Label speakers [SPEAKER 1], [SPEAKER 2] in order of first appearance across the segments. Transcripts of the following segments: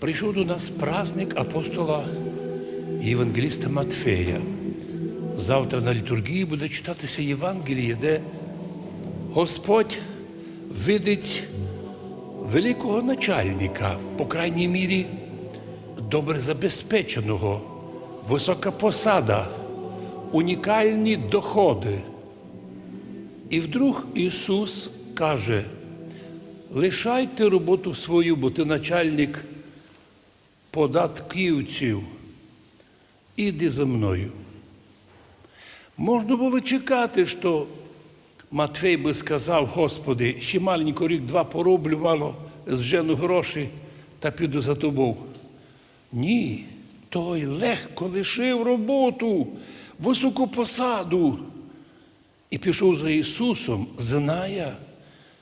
[SPEAKER 1] Прийшов до нас праздник апостола Євангеліста Матфея. Завтра на літургії буде читатися Євангеліє, де Господь видить великого начальника, по крайній мірі, добре забезпеченого, висока посада, унікальні доходи. І вдруг Ісус каже, лишайте роботу свою, бо ти начальник податківців, іди за мною. Можна було чекати, що Матфей би сказав, Господи, ще маленько рік-два пороблю, мало зжену гроші та піду за тобою. Ні, той легко лишив роботу, високу посаду і пішов за Ісусом, знає,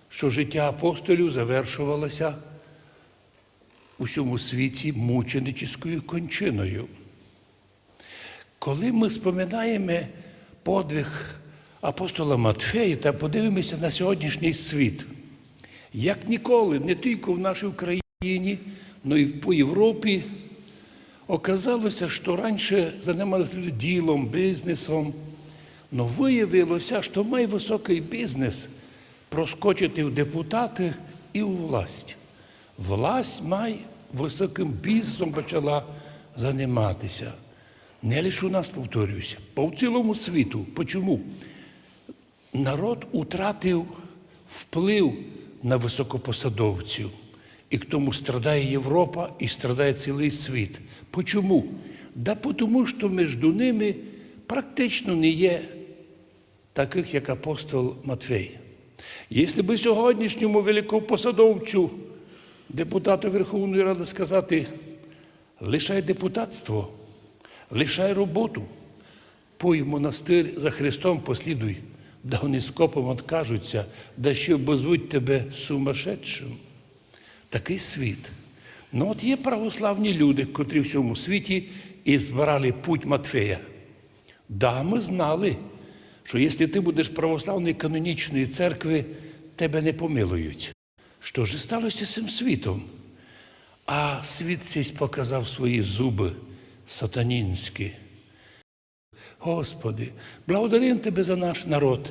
[SPEAKER 1] що життя апостолів завершувалося у всьому світі мученическою кончиною. Коли ми споминаємо подвиг апостола Матфея та подивимося на сьогоднішній світ, як ніколи, не тільки в нашій Україні, але й по Європі, оказалося, що раніше займалися ділом, бізнесом, але виявилося, що має високий бізнес проскочити в депутати і у власть. Власть має високим бізнесом почала займатися. Не лише у нас, повторююся, по цілому світу. Почому? Народ утратив вплив на високопосадовців. І к тому страдає Європа і страдає цілий світ. Почому? Да тому, що між ними практично не є таких, як апостол Матвей. Якщо би сьогоднішньому великопосадовцю, депутату Верховної Ради сказати, лишай депутатство, лишай роботу, пой в монастир за Христом послідуй, да вони скопом откажуться, да ще обозвуть тебе сумасшедшим. Такий світ. Ну от є православні люди, котрі в цьому світі і збирали путь Матфея. Да, ми знали, що якщо ти будеш православної канонічної церкви, тебе не помилують. Що ж сталося з цим світом? А світ цей показав свої зуби сатанінські. Господи, благодарим Тебе за наш народ,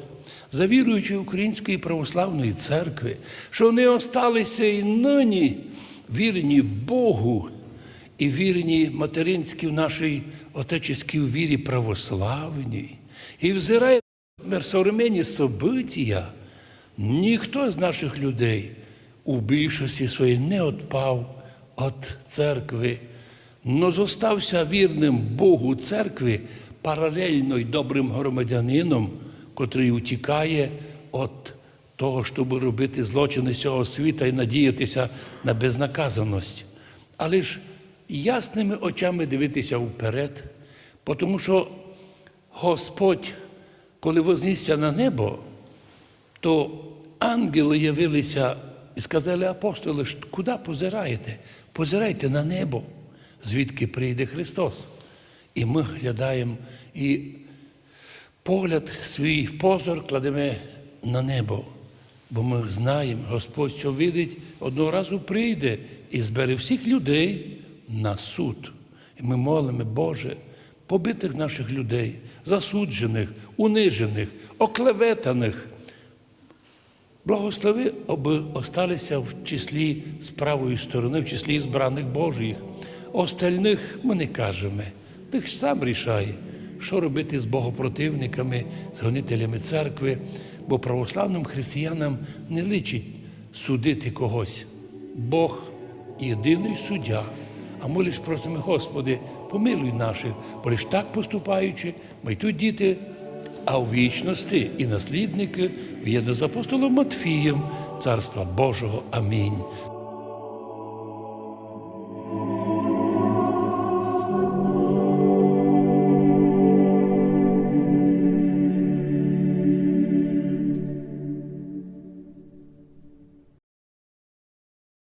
[SPEAKER 1] за віруючі Української православної церкви, що вони осталися і нині вірні Богу і вірні материнській нашій отечеській вірі православній. І взирає на современні события, ніхто з наших людей у більшості своїй не відпав від церкви, но зостався вірним Богу церкви паралельно й добрим громадянином, котрий утікає від того, щоб робити злочини цього світа і надіятися на безнаказаність. Але ж ясними очами дивитися вперед, тому що Господь, коли вознісся на небо, то ангели явилися і сказали апостоли, куди позираєте? Позирайте на небо, звідки прийде Христос. І ми глядаємо і погляд свій позор кладемо на небо, бо ми знаємо, Господь що видить, одного разу прийде і збере всіх людей на суд. І ми молимо, Боже, побитих наших людей, засуджених, унижених, оклеветаних. Благослови, аби осталися в числі з правої сторони, в числі збраних Божих. Остальних ми не кажемо. Ти ж сам рішай, що робити з богопротивниками, з гонителями церкви, бо православним християнам не личить судити когось. Бог єдиний суддя. А ми лише просимо, Господи, помилуй наших, бо лиш так поступаючи, ми й тут діти, а у вічності і наслідники в'єдно з апостолом Матфієм, Царства Божого. Амінь.